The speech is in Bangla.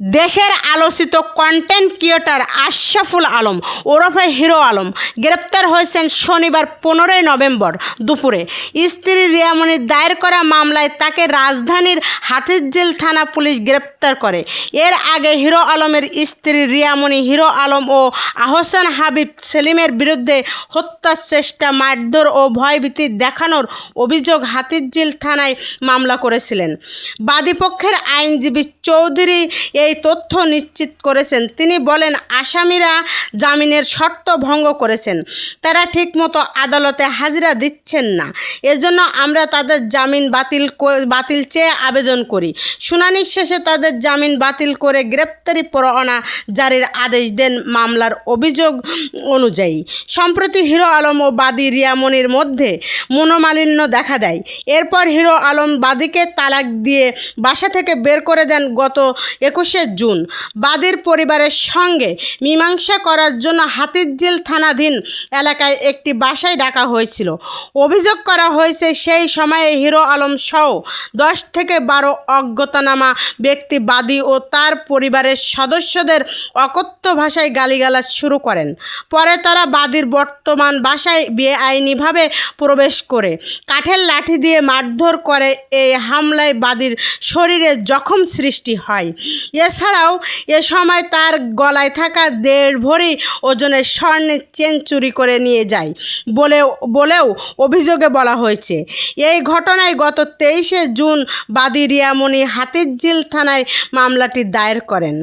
দেশের আলোচিত কন্টেন্ট ক্রিয়েটর আশরাফুল আলম, ওরফে হিরো আলম, গ্রেপ্তার হয়েছেন শনিবার পনেরোই নভেম্বর দুপুরে। স্ত্রী রিয়ামণির দায়ের করা মামলায় তাকে রাজধানীর হাতিরঝিল থানা পুলিশ গ্রেপ্তার করে। এর আগে হিরো আলমের স্ত্রী রিয়ামণি, হিরো আলম ও আহসান হাবিব সেলিমের বিরুদ্ধে হত্যার চেষ্টা, মারধর ও ভয়ভীতি দেখানোর অভিযোগ হাতিরঝিল থানায় মামলা করেছিলেন। বাদীপক্ষের আইনজীবী চৌধুরী এই তথ্য নিশ্চিত করেছেন। তিনি বলেন, আসামিরা জামিনের শর্ত ভঙ্গ করেছেন। তারা ঠিকমতো আদালতে হাজিরা দিচ্ছেন না। এজন্য আমরা তাদের জামিন বাতিল বাতিল চেয়ে আবেদন করি। শুনানির শেষে তাদের জামিন বাতিল করে গ্রেপ্তারি পরোয়ানা জারির আদেশ দেন মামলার অভিযোগ অনুযায়ী। সম্প্রতি হিরো আলম ও বাদী রিয়ামনির মধ্যে মনোমালিন্য দেখা দেয়। এরপর হিরো আলম বাদীকে তালাক দিয়ে বাসা থেকে বের করে দেন গত একুশে জুন। বাদীর পরিবারের সঙ্গে মীমাংসা করার জন্য হাতিরঝিল থানাধীন এলাকায় একটি বাসায় ডাকা হয়েছিল। অভিযোগ করা হয়েছে সেই সময়ে হিরো আলম সহ দশ থেকে বারো অজ্ঞাতনামা ব্যক্তি বাদী ও তার পরিবারের সদস্যদের অকথ্য ভাষায় গালিগালাজ শুরু করেন। পরে তারা বাদীর বর্তমান বাসায় বেআইনিভাবে প্রবেশ করে কাঠের লাঠি দিয়ে মারধর করে। এই হামলায় বাদীর শরীরে জখম সৃষ্টি হয়। এছাড়াও এ সময় তার গলায় থাকা দেড় ভরি ওজনের স্বর্ণের চেন চুরি করে নিয়ে যায় বলে, বলেও অভিযোগে বলা হয়েছে। এই ঘটনায় গত তেইশে জুন বাদী রিয়ামণি হাতিরঝিল থানায় মামলাটি দায়ের করেন।